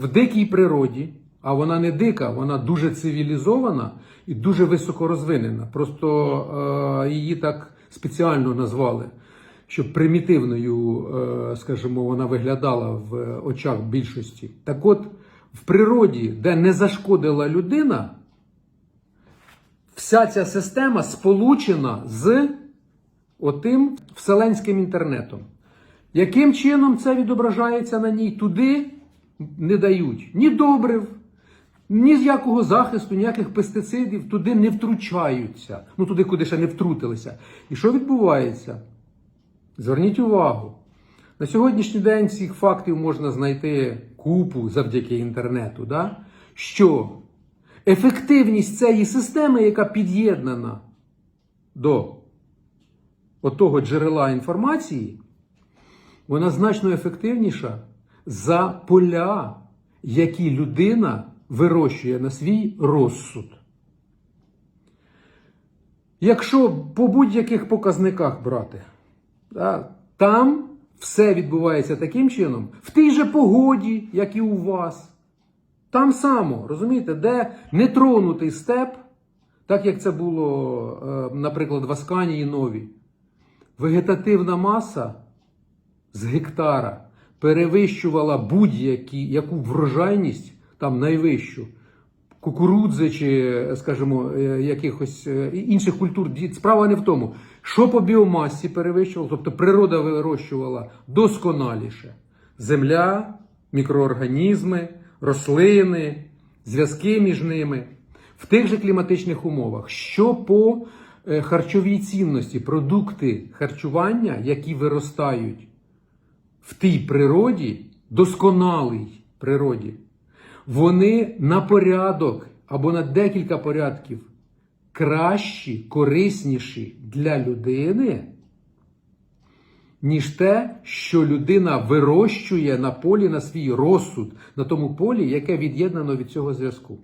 В дикій природі, а вона не дика, вона дуже цивілізована і дуже високорозвинена. Просто е, її так спеціально назвали, щоб примітивною, е, скажімо, вона виглядала в очах більшості. Так от, в природі, де не зашкодила людина, вся ця система сполучена з отим вселенським інтернетом. Яким чином це відображається на ній? Туди не дають ні добрив, ні з якого захисту, ніяких пестицидів туди не втручаються. Ну туди, куди ще не втрутилися. І що відбувається? Зверніть увагу. На сьогоднішній день цих фактів можна знайти купу завдяки інтернету. Да? Що ефективність цієї системи, яка під'єднана до отого джерела інформації, вона значно ефективніша за поля, які людина вирощує на свій розсуд. Якщо по будь-яких показниках брати, там все відбувається таким чином, в тій же погоді, як і у вас. Там само, розумієте, де нетронутий степ, так як це було, е, наприклад, в Асканії Новій, вегетативна маса з гектара перевищувала будь-яку врожайність, там найвищу, кукурудзи чи, скажімо, е, якихось е, інших культур. Справа не в тому, що по біомасі перевищувало, тобто природа вирощувала досконаліше. Земля, мікроорганізми, рослини, зв'язки між ними. В тих же кліматичних умовах, що по е, харчовій цінності, продукти харчування, які виростають тій природі, досконалій природі, вони на порядок або на декілька порядків кращі, корисніші для людини, ніж те, що людина вирощує на полі на свій розсуд, на тому полі, яке від'єднано від цього зв'язку.